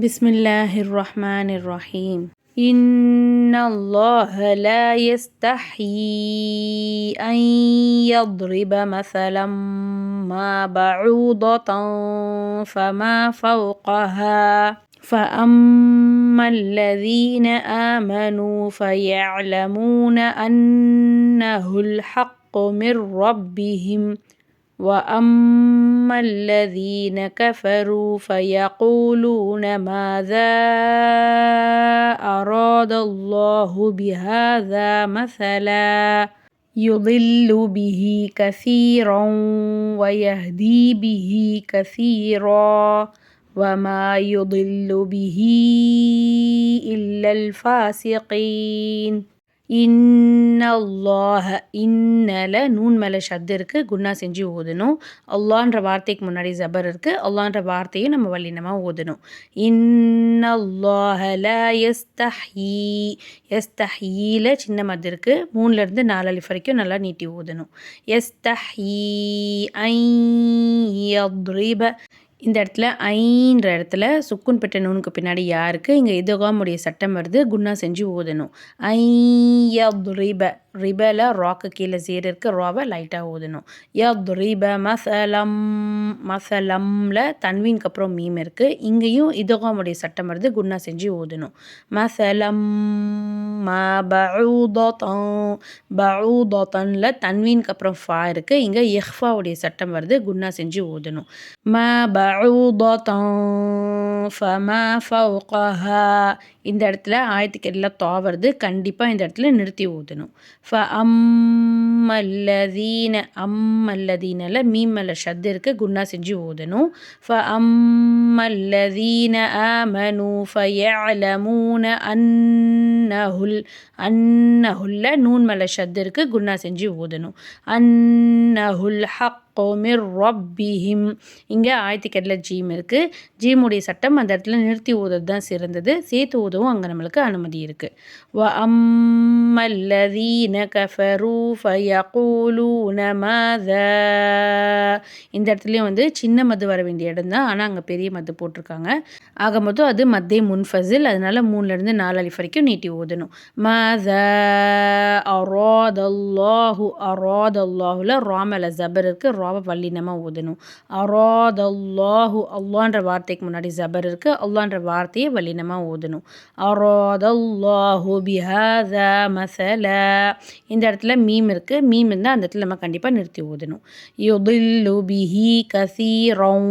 بسم الله الرحمن الرحيم إن الله لا يستحيي أن يضرب مثلا ما بعوضة فما فوقها فأما الذين آمنوا فيعلمون أنه الحق من ربهم وأما الذين كفروا فيقولون ماذا أراد الله بهذا مثلا يضل به كثيرا ويهدي به كثيرا وما يضل به إلا الفاسقين இன்னல்லாஹ இன்னல நூன் மேலே ஷத்து இருக்குது குன்னா செஞ்சு ஓதணும் அல்லான்ற வார்த்தைக்கு முன்னாடி ஜபர் இருக்குது அல்லான்ற வார்த்தையும் நம்ம வல்லினமாக ஓதணும் இன்னல்லாஹல எஸ்தஹி எஸ்தஹீ எஸ்தஹீல சின்ன மது இருக்குது மூணுலேருந்து நாலு அலிஃப் வரைக்கும் நல்லா நீட்டி ஓதணும் எஸ்தஹி ஐ இந்த இடத்துல ஐன்ற இடத்துல சுக்குன் பெற்ற நூனுக்கு பின்னாடி யாருக்கு? இங்கே இதகாமுடைய சட்டம் வருது. குன்னா செஞ்சு ஓதணும் ஐயப்ரிப ரிபல ராக்கு கீழே சேர் இருக்க ராவை லைட்டாக ஓதணும் யப்ரிப மசலம். மசலம்ல தன்வீனுக்கு அப்புறம் மீம் இருக்குது இங்கேயும் இதகாமுடைய சட்டம் வருது. குன்னா செஞ்சு ஓதணும் மசலம். ம தன்வீனுக்கு அப்புறம் ஃபா இருக்குது இங்கே இஹ்ஃபாவுடைய சட்டம் வருது. குன்னா செஞ்சு ஓதணும் ம பவுதத்தன் ஃபம ஃபவுகஹா இந்த இடத்துல ஆயத்துக்கு எல்லாம் தா கண்டிப்பாக இந்த இடத்துல நிறுத்தி ஊதணும். ஃப அம்மல்லதீன அம்மல்லதீனில் மீமல்ல ஷத்து இருக்குது குன்னா செஞ்சு ஊதணும். ஃப அம்மல்லதீன அமனு ஃபயலமூன அன்னஹுல் அன்னஹுல்ல நூன் மல்ல ஷத்து இருக்குது குன்னா செஞ்சு ஊதணும். அன்னஹுல் ஹக் மிர் ரப்பிஹிம். இங்கே ஆயத்துக்கெட்டில் ஜீம் இருக்குது ஜீமுடைய சட்டம் அந்த இடத்துல நிறுத்தி ஊதுறது தான் சிறந்தது. சேர்த்து ஊதவும் அங்கே நம்மளுக்கு அனுமதி இருக்குது வ அம்மல்லதீன கஃபரூ ஃபயகூலூன மத. இந்த இடத்துலையும் வந்து சின்ன மது வர வேண்டிய இடம் தான். ஆனால் அங்கே பெரிய மது போட்டிருக்காங்க. ஆக மொத்தம் அது மத்தே முன்ஃபசில். அதனால் மூணுலேருந்து நாலு அலிஃப் வரைக்கும் நீட்டி ஊதணும். மத. அரோதல்லாஹு. அரோதல்லாஹுல ராமல ஜபர் இருக்குது ராவை வல்லினமாக ஓதணும் அராதல்லாஹு அல்லான்ற வார்த்தைக்கு முன்னாடி ஜபர் இருக்குது அல்லான்ற வார்த்தையை வல்லினமாக ஓதணும் அராதல்லாஹு பிஹாத மசல இந்த இடத்துல மீம் இருக்குது மீம் இருந்தால் அந்த இடத்துல நம்ம கண்டிப்பாக நிறுத்தி ஓதணும் யுதில்லு பிஹி கசீரம்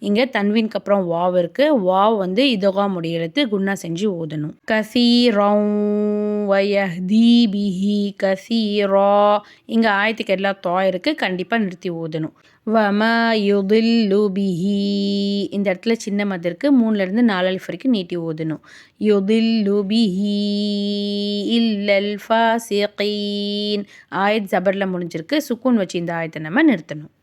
இங்கே தன்வீனுக்கு அப்புறம் வாவ் இருக்குது வாவ் வந்து இதோகா முடியெழுத்து குன்னா செஞ்சு ஓதணும் கசீரம் வயஹ்தி பிஹி கசீரா. இங்கே ஆயத்துக்கு எல்லா தா இருக்குது கண்டிப்பாக நிறுத்தி ஓதணும் வம யுதில்லு பிஹி. இந்த இடத்துல சின்ன மதருக்கு மூணுலேருந்து நாலு அலிஃப் வரைக்கும் நீட்டி ஓதணும் யுதில்லு பிஹி. இல்லல் ஃபாசிகீன். ஆயத் ஜபரில் முடிஞ்சிருக்கு. சுக்கூன் வச்சு இந்த ஆயத்தை நம்ம நிறுத்தணும்.